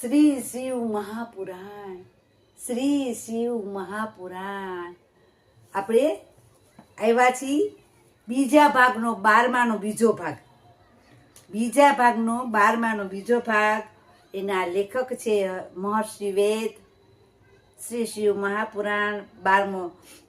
શ્રી શિવ મહાપુરાણ, શ્રી શિવ મહાપુરાણ. આપણે આવ્યા છીએ બીજા ભાગનો બારમાનો બીજો ભાગ. બીજા ભાગનો બારમાનો બીજો ભાગ એના લેખક છે મહર્ષિ વેદ, શ્રી શિવ મહાપુરાણ, બારમો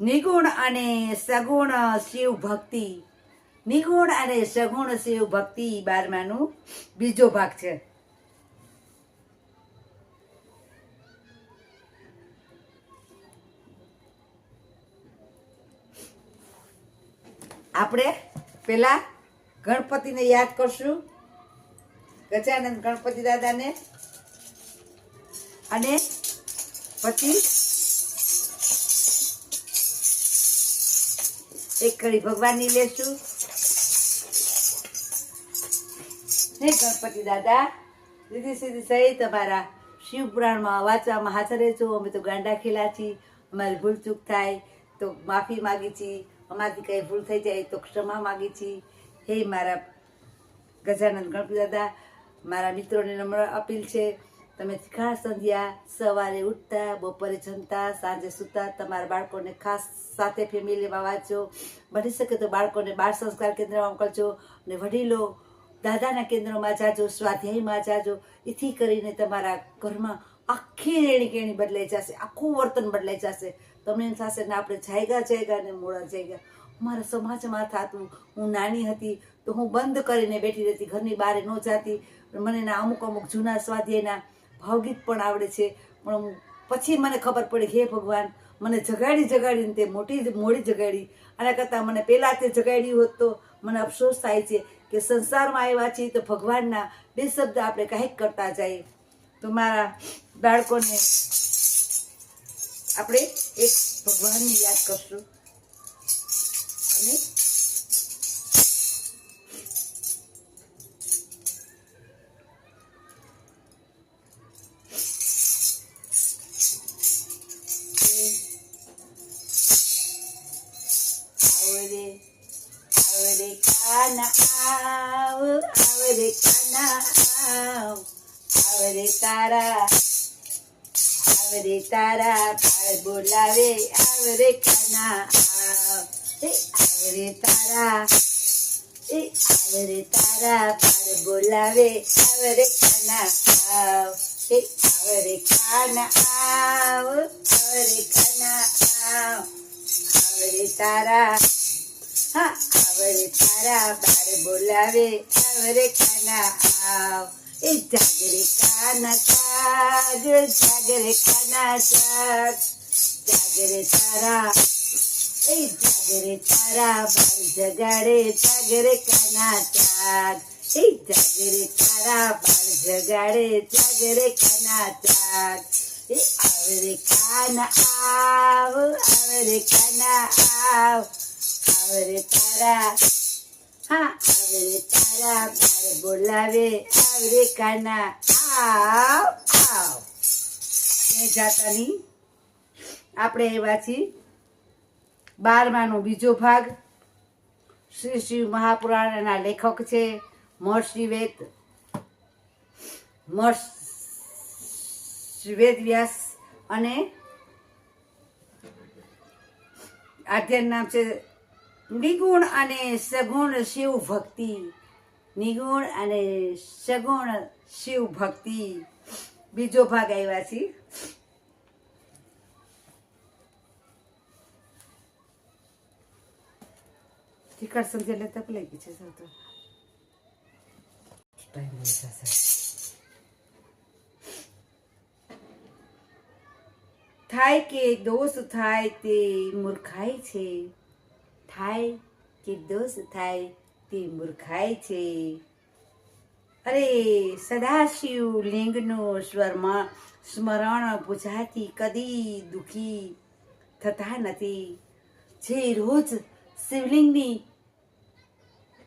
નિગુણ અને સગુણ શિવ ભક્તિ. નિગુણ અને સગુણ શિવ ભક્તિ બારમાનો બીજો ભાગ છે. આપણે પેલા ગણપતિને યાદ કરશું. ગજાનંદ ગણપતિ દાદાને. અને પછી એક કડી ભગવાનની લેશું. હે ગણપતિ દાદા દીદી સીધી સહી તમારા શિવપુરાણમાં વાંચવામાં હાજર રહેજો. અમે તો ગાંડા ખેલા છીએ, અમારી ભૂલ ચૂક થાય, તો માફી માગી છીએ. અમારાથી કંઈ ભૂલ થઈ જાય તો ક્ષમા માગી છીએ હે મારા ગજાનંદ ગણપતિ દાદા, મારા મિત્રોને નમ્ર અપીલ છે, તમે ખાસ સંધ્યા સવારે ઉઠતા, બપોરે જમતા, સાંજે સૂતા, તમારા બાળકોને ખાસ સાથે ફેમિલીમાં વાંચો બની શકે તો બાળકોને બાળ સંસ્કાર કેન્દ્રમાં મોકલજો અને વડીલો દાદાના કેન્દ્રમાં જાજો, સ્વાધ્યાયમાં જાજો. એથી કરીને તમારા ઘરમાં આખી રેણી કેણી બદલાઈ જશે, આખું વર્તન બદલાઈ જશે. તમને એમ થશે ને આપણે જાયગા જાયગા ને મોડા જાયગા. મારા સમાજમાં થતું, હું નાની હતી તો હું બંધ કરીને બેઠી રહેતી, ઘરની બહાર ન જાતી. મને ના અમુક અમુક જૂના સ્વાધ્યાયના ભાવગીત પણ આવડે છે. પણ પછી મને ખબર પડી હે ભગવાન, મને જગાડી જગાડીને તે મોટી મોડી જગાડી. આના કરતાં મને પહેલાં તે જગાડ્યું હોત તો મને અફસોસ થાય છે કે સંસારમાં આવ્યા છીએ તો ભગવાનના બે શબ્દ આપણે કાંઈક કરતા જઈએ તો મારા બાળકોને આપણે એક ભગવાનની યાદ કરશું. અને આવરે તારા બાળ બોલાવે આવરે ખાના આવરે તારા એ આવરે તારા બાળ બોલાવે આવરે કાના આવ. એ આવરે કાના આવ આવરે કાના આવ. આવરે તારા હા આવરે તારા બાર બોલાવે આવરે કાના આવ. જાગરે કાના જાગ, જાગરે કાના જાગ, જાગરે તારા, એ જાગરે તારા બાર જગાડે, જાગરે કાના જાગ, એ જાગરે તારા બાર જગાડે, જાગરે કાના જાગ, એ આવરે કાના આવ, આવરે કાના આવ, આવરે તારા હા. આવરે તારા બાર બોલાવે, આવરે કાના. આવ આવ. એ જાતાની આપણે એવા છીએ બારમાનો બીજો ભાગ. શ્રી શિવ મહાપુરાણના લેખક છે મહર્ષિ વેદ મહર્ષિ વેદ વ્યાસ અને આધ્યાન નામ છે નિગુણ અને સગુણ શિવ ભક્તિ. નિગુણ અને સગુણ શિવ ભક્તિ. બીજો ભાગ આવ્યા છે. ઠીકર સમજે છે થાય કે દોષ થાય તે મૂર્ખાઈ છે. થાય કે દોષ થાય તે મૂર્ખાય છે. અરે સદાશિવ લિંગનું સ્વરમાં, સ્મરણ પૂજાથી કદી દુખી થતા નથી. જે રોજ શિવલિંગની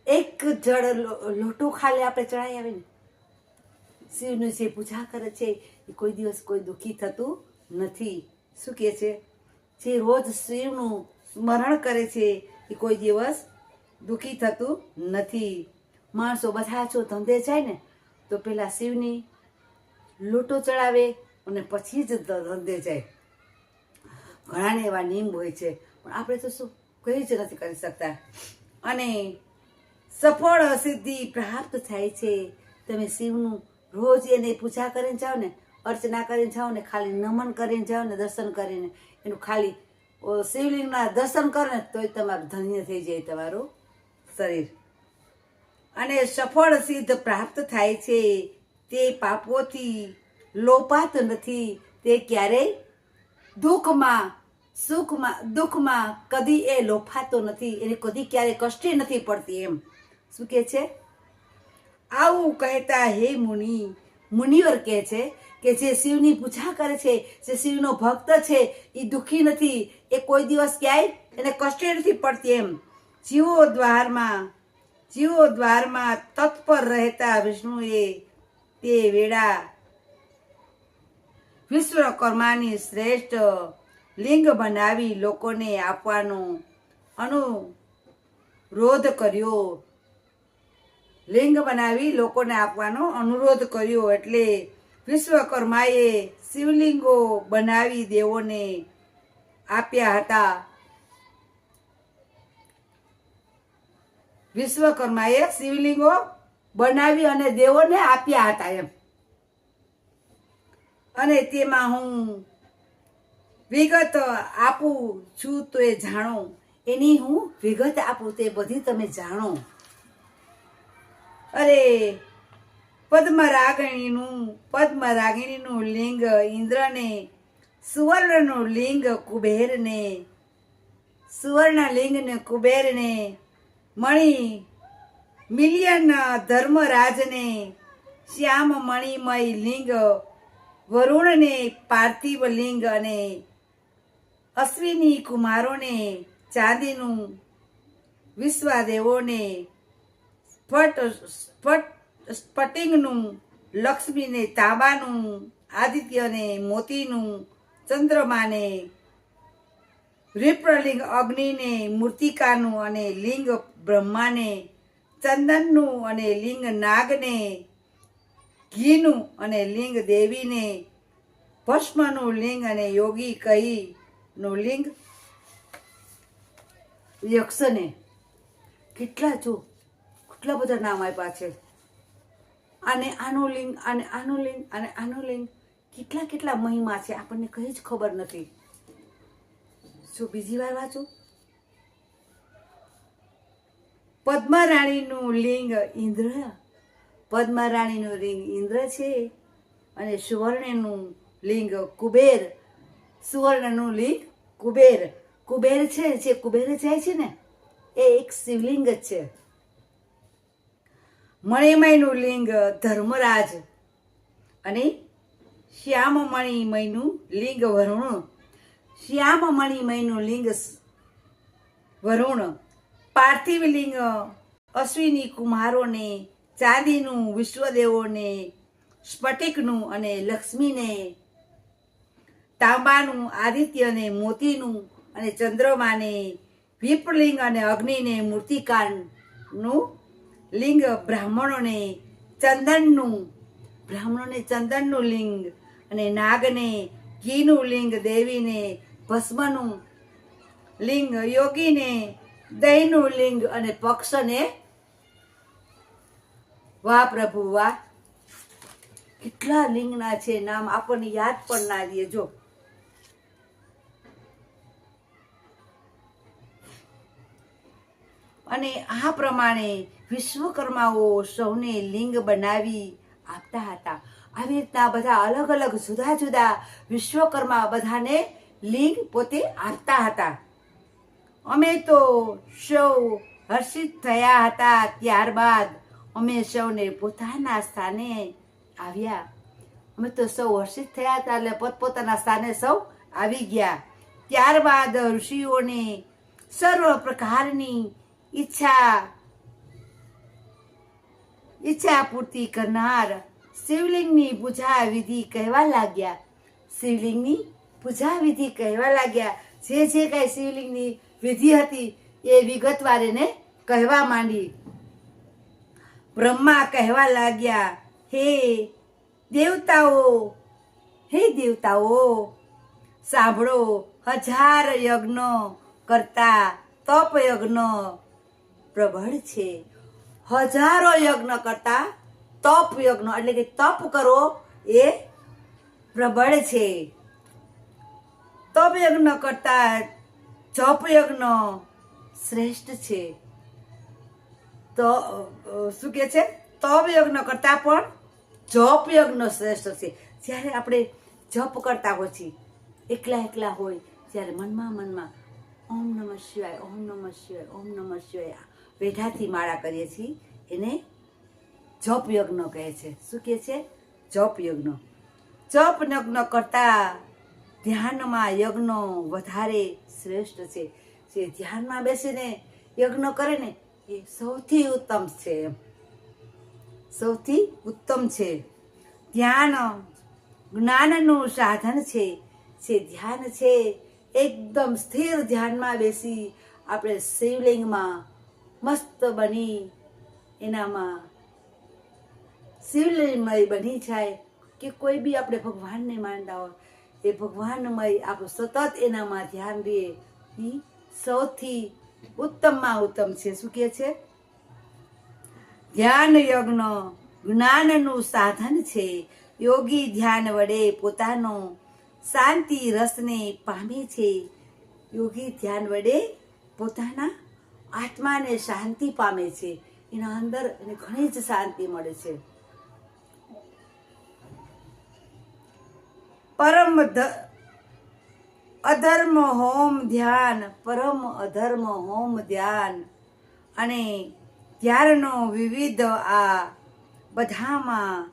એક જળ લોટો ખાલી આપણે ચડાવી આવે ને, શિવનું જે પૂજા કરે છે, એ કોઈ દિવસ કોઈ દુઃખી થતું નથી. શું કહે છે? જે રોજ શિવનું સ્મરણ કરે છે એ કોઈ દિવસ દુઃખી થતું નથી. માણસો બધા જો ધંધે જાય ને, તો પેલા શિવની લોટો ચડાવે અને પછી જ ધંધે જાય. ઘણાને એવા નિયમ હોય છે, પણ આપણે તો શું કંઈ જ નથી કરી શકતા. અને સફળ સિદ્ધિ પ્રાપ્ત થાય છે. તમે શિવનું રોજ એને પૂજા કરીને જાઓ ને, અર્ચના કરીને જાઓ ને, ખાલી નમન કરીને જાઓ ને, દર્શન કરીને, એનું ખાલી શિવલિંગના દર્શન કરો ને તોય તમારું ધન્ય થઈ જાય તમારું શરીર. અને સફળ સિદ્ધ પ્રાપ્ત થાય છે. તે પાપોથી લોપાત નથી. તે ક્યારેય દુઃખમાં, સુખમાં, દુઃખમાં કદી એ લોફાતો નથી. એને કદી ક્યારે કષ્ટી નથી પડતી એમ. શું કે છે? આવું કહેતા હે મુનિ મુનિવર કહે છે કે જે શિવની પૂજા કરે છે, જે શિવનો ભક્ત છે એ દુઃખી નથી. એ કોઈ દિવસ ક્યાંય એને કષ્ટે નથી પડતી એમ. જીવો દ્વારમાં જીવો દ્વારમાં તત્પર રહેતા વિષ્ણુએ તે વેળા વિશ્વકર્માની શ્રેષ્ઠ લિંગ બનાવી લોકોને આપવાનો અનુરોધ કર્યો. લિંગ બનાવી લોકોને આપવાનો અનુરોધ કર્યો એટલે વિશ્વકર્માએ શિવલિંગો બનાવી દેવોને આપ્યા હતા. વિશ્વકર્માએ શિવલિંગો બનાવી અને દેવોને આપ્યા હતા એમ. અને તેમાં હું વિગત આપું છું તો એ જાણો. એની હું વિગત આપું તે બધી તમે જાણો. અરે, પદ્મરાગિણીનું પદ્મરાગિણીનું લિંગ ઇન્દ્રને, સુવર્ણનું લિંગ કુબેરને, સુવર્ણ લિંગને કુબેરને, મણી, મિલિયન ધર્મરાજને શ્યામ મણિમય લિંગ, વરુણને પાર્થિવ લિંગ અને અશ્વિની કુમારોને, ચાંદીનું વિશ્વાદેવોને સ્ફટ સ્ફટ સ્ફટિંગનું લક્ષ્મીને તાંબાનું, આદિત્યને મોતીનું, ચંદ્રમાને વિપ્રલિંગ અગ્નિને મૂર્તિકાનું અને લિંગ બ્રહ્માને ચંદનનું અને લિંગ નાગને ઘીનું અને લિંગ દેવીને ભસ્મનું લિંગ અને યોગી કહીનું લિંગ યક્ષને. કેટલા જો કેટલા બધા નામ આપ્યા છે. અને આનું લિંગ, અને આનું લિંગ, અને આનું લિંગ કેટલા કેટલા મહિમા છે આપણને કંઈ જ ખબર નથી. શું બીજી વાર વાંચું? પદ્મરાણીનું લિંગ ઇન્દ્ર. પદ્મરાણીનું લિંગ ઇન્દ્ર છે અને સુવર્ણનું લિંગ કુબેર. સુવર્ણનું લિંગ કુબેર. કુબેર છે, જે કુબેર જાય છે ને, એ એક શિવલિંગ જ છે. મણિમયનું લિંગ, ધર્મરાજ અને શ્યામમણિમયનું લિંગ વરુણ. શ્યામમણિમયનું લિંગ વરુણ. પાર્થિવ લિંગ અશ્વિની કુમારોને, ચાંદીનું વિશ્વદેવોને, સ્ફટિકનું અને લક્ષ્મીને, તાંબાનું, આદિત્યને, મોતીનું અને ચંદ્રમાને, વિપ્રલિંગ અને અગ્નિને મૂર્તિકારનું લિંગ બ્રાહ્મણોને ચંદનનું બ્રાહ્મણોને ચંદનનું લિંગ અને નાગને ઘીનું લિંગ, દેવીને ભસ્મનું લિંગ, યોગીને દહીંનું લિંગ અને પક્ષને વાહ પ્રભુ વાહ. કેટલા લિંગના છે નામ આપણને યાદ પણ ના રહીએ. જો અને આ પ્રમાણે વિશ્વકર્માઓ સૌને લિંગ બનાવી આપતા હતા. આવી રીતના બધા અલગ અલગ જુદા જુદા વિશ્વકર્મા બધાને લિંગ પોતે આપતા હતા. અમે તો સૌ હર્ષિત થયા હતા ત્યારબાદ અમે સૌને પોતાના સ્થાને આવ્યા. અમે તો સૌ હર્ષિત થયા હતા એટલે પોતપોતાના સ્થાને સૌ આવી ગયા. ત્યારબાદ ઋષિઓને સર્વ પ્રકારની ઈચ્છા ઈચ્છા પૂર્તિ કરનાર શિવલિંગની પૂજા વિધિ કહેવા લાગ્યા શિવલિંગની પૂજા વિધિ કહેવા લાગ્યા જે જે કાંઈ શિવલિંગની વિધિ હતી એ વિગતવાર એને કહેવા માંડી બ્રહ્મા કહેવા લાગ્યા હે દેવતાઓ હે દેવતાઓ સાંભળો હજાર યજ્ઞ કરતા તપ યજ્ઞ પ્રબળ છે. હજારો યજ્ઞ કરતા તપ યજ્ઞ, એટલે કે તપ કરો એ પ્રબળ છે. તપ યજ્ઞ કરતા જપ યજ્ઞ શ્રેષ્ઠ છે. તો શું કે છે? તપ યજ્ઞ કરતા પણ જપ યજ્ઞ શ્રેષ્ઠ છે. જ્યારે આપણે જપ કરતા હોય છીએ, એકલા એકલા હોય, ત્યારે મનમાં મનમાં ઓમ નમઃ શિવાય, ઓમ નમઃ શિવાય, ઓમ નમઃ શિવાય વેઢાથી માળા કરીએ છીએ. એને જપ યજ્ઞ કહે છે. શું કહે છે? જપ યજ્ઞ. જપ યજ્ઞ કરતા ધ્યાનમાં યજ્ઞ વધારે શ્રેષ્ઠ છે. જે ધ્યાનમાં બેસીને યજ્ઞ કરે ને, એ સૌથી ઉત્તમ છે. સૌથી ઉત્તમ છે. ધ્યાન જ્ઞાનનું સાધન છે. જે ધ્યાન છે, એકદમ સ્થિર ધ્યાનમાં બેસી આપણે શિવલિંગમાં મસ્ત બની. એનામાં શિવલિંગમય બની જાય કે કોઈ બી આપણે ભગવાનને માનતા હોય, એ ભગવાનમય આપણું સતત એનામાં ધ્યાન દે. એ સૌથી ઉત્તમમાં ઉત્તમ છે. શું કહે છે? ધ્યાન યજ્ઞ જ્ઞાનનું સાધન છે. યોગી ધ્યાન વડે પોતાનો શાંતિ રસને પામે છે. યોગી ધ્યાન વડે પોતાના આત્માને શાંતિ પામે છે. એના અંદર એને ઘણી જ શાંતિ મળે છે. પરમ અધર્મ હોમ ધ્યાન, પરમ અધર્મ હોમ ધ્યાન. અને ધ્યાનનો વિવિધ આ બધામાં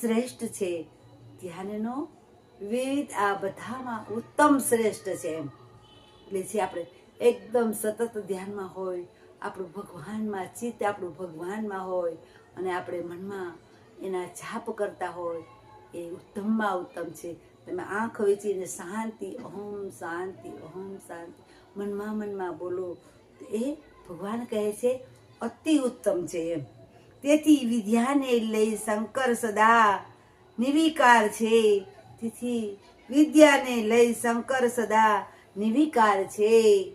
શ્રેષ્ઠ છે. ધ્યાનનો વિવિધ આ બધામાં ઉત્તમ શ્રેષ્ઠ છે એમ. એટલે છે આપણે એકદમ સતત ધ્યાનમાં હોય. આપણું ભગવાનમાં ચિત્ત આપણું ભગવાનમાં હોય અને આપણે મનમાં એના જાપ કરતા હોય. એ ઉત્તમમાં ઉત્તમ છે. તમે આંખ વેચીને શાંતિ અહમ શાંતિ અહમ શાંતિ. મનમાં મનમાં બોલો. એ ભગવાન કહે છે, અતિ ઉત્તમ છે એમ. તેથી વિદ્યાને લઈ શંકર સદા. નિવિકાર છે. તેથી વિદ્યાને લઈ શંકર સદા. નિવિકાર છે.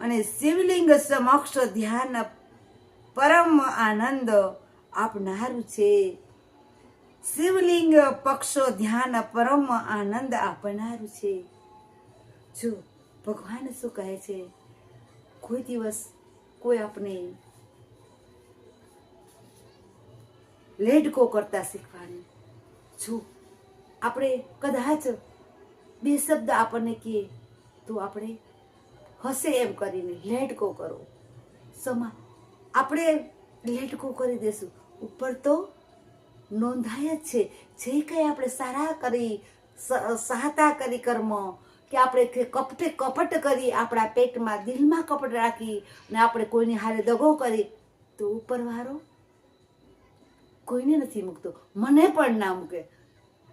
અને શિવલિંગ સમક્ષ ધ્યાન પરમ આનંદ આપનારું છે. શિવલિંગ પક્ષો ધ્યાન પરમ આનંદ આપનારું છે. જો ભગવાન શું કહે છે? કોઈ દિવસ કોઈ આપણે ગો કરતા શીખવાનું જો આપણે કદાચ બે શબ્દ આપણને કહીએ તો આપણે હશે એમ કરીને લેટ ગો કરો. સમા, આપણે લેટ ગો કરી દેશું. ઉપર તો નોંધાય જ છે. જે કંઈ આપણે સારા કરી સહાતા કરી કર્મ, કે આપણે કપટે કપટ કરી આપણા પેટમાં, દિલમાં કપટ રાખી અને આપણે કોઈની હારે દગો કરી, તો ઉપરવાળો કોઈને નથી મૂકતો. મને પણ ના મૂકે.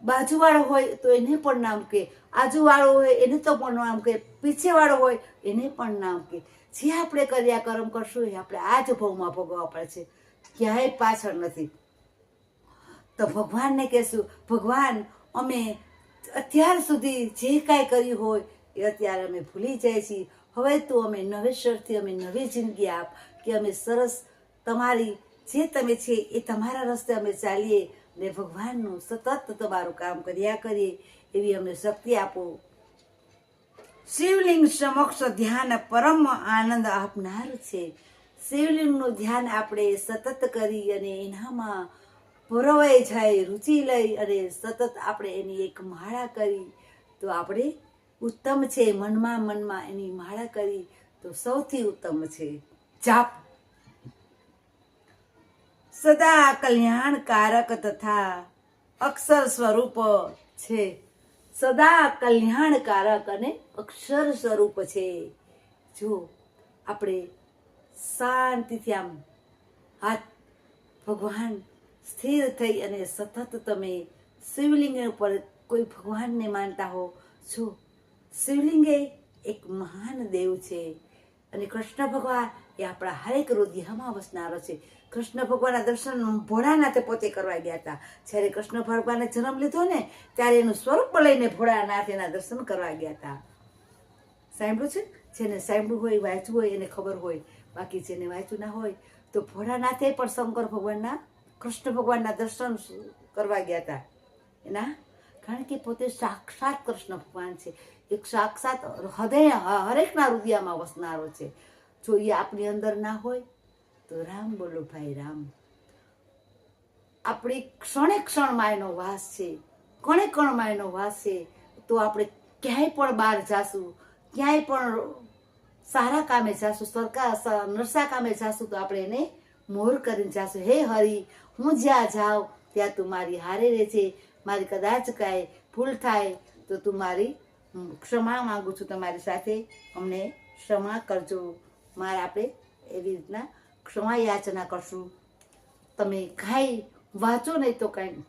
બાજુવાળો હોય તો એને પણ નામ કહે આજુવાળો હોય એને તો પણ નામ કે, પીછેવાળો હોય એને પણ નામ કહે જે આપણે કર્યા કર્મ કરશું એ આપણે આ જ ભવમાં ભોગવવા પડે છે ક્યાંય પાછળ નથી. તો ભગવાનને કહેશું, ભગવાન, અમે અત્યાર સુધી જે કાંઈ કર્યું હોય એ અત્યારે અમે ભૂલી જાય છીએ. હવે તું અમે નવેશ્વરથી અમે નવી જિંદગી આપ, કે અમે સરસ તમારી, જે તમે છે એ તમારા રસ્તે અમે ચાલીએ ને ભગવાનનું સતત તમારું કામ કર્યા કરીએ એવી અમને શક્તિ આપો. શિવલિંગ સમક્ષ ધ્યાન પરમ આનંદ આપનાર છે. શિવલિંગનું ધ્યાન આપણે સતત કરી અને એનામાં પુરવાઈ જાય, રુચિ લઈ અને સતત આપણે એની એક માળા કરી. તો આપણે ઉત્તમ છે, મનમાં મનમાં એની માળા કરી તો સૌથી ઉત્તમ છે. જાપ સદા કલ્યાણકારક તથા અક્ષર સ્વરૂપ છે. સદા કલ્યાણકારક અને અક્ષર સ્વરૂપ છે. જો આપણે શાંતિથી આમ હાથ ભગવાન સ્થિર થઈ અને સતત તમે શિવલિંગ ઉપર કોઈ ભગવાનને માનતા હો છો શિવલિંગ એક મહાન દેવ છે અને કૃષ્ણ ભગવાન એ આપણા હરેક હૃદયમાં વસનારો છે. કૃષ્ણ ભગવાનના દર્શન ભોળાનાથે પોતે કરવા ગયા હતા. જ્યારે કૃષ્ણ ભગવાને જન્મ લીધો ને, ત્યારે એનું સ્વરૂપ લઈને ભોળાનાથ એના દર્શન કરવા ગયા હતા. સાંભળ્યું છે? જેને સાંભળ્યું હોય વાંચવું હોય, એને ખબર હોય. બાકી જેને વાંચ્યું ના હોય, તો ભોળાનાથે પણ શંકર ભગવાનના, કૃષ્ણ ભગવાનના દર્શન કરવા ગયા હતા. એના? કારણ કે પોતે સાક્ષાત કૃષ્ણ ભગવાન છે. એક સાક્ષાત હૃદય, હરેકના હૃદયમાં વસનારો છે. જો એ આપણી અંદર ના હોય તો રામ, બોલો ભાઈ રામ. આપણી ક્ષણે ક્ષણમાં એનો વાસ છે, કણે કણમાં એનો વાસ છે, તો આપણે ક્યાંય પણ બહાર જાશું, ક્યાંય પણ સારા કામે જાશું, સરકાર નરસા કામે જાશું, તો આપણે એને મોર કરીને જાશું. હે હરી, હું જ્યાં જાઉં, ત્યાં તું મારી હારે રહેજે. મારી કદાચ કાંઈ ભૂલ થાય, તો તું મારી ક્ષમા માંગુ છું તમારી સાથે. અમને ક્ષમા કરજો. મારે આપણે એવી રીતના ક્ષમા યાચના કરશું. તમે કાંઈ વાંચો નહીં તો કાંઈ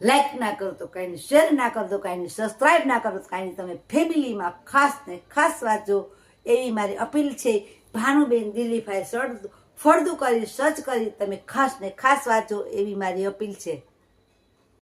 લાઈક ના કરો તો કાંઈ શેર ના કરો તો કાંઈ સબસ્ક્રાઈબ ના કરો તો કાંઈ તમે ફેમિલીમાં ખાસ ને ખાસ વાંચો. એવી મારી અપીલ છે. ભાનુબેન દિલીપભાઈ સડ ફળદું કરી, સર્ચ કરી, તમે ખાસ ને ખાસ વાંચો એવી મારી અપીલ છે.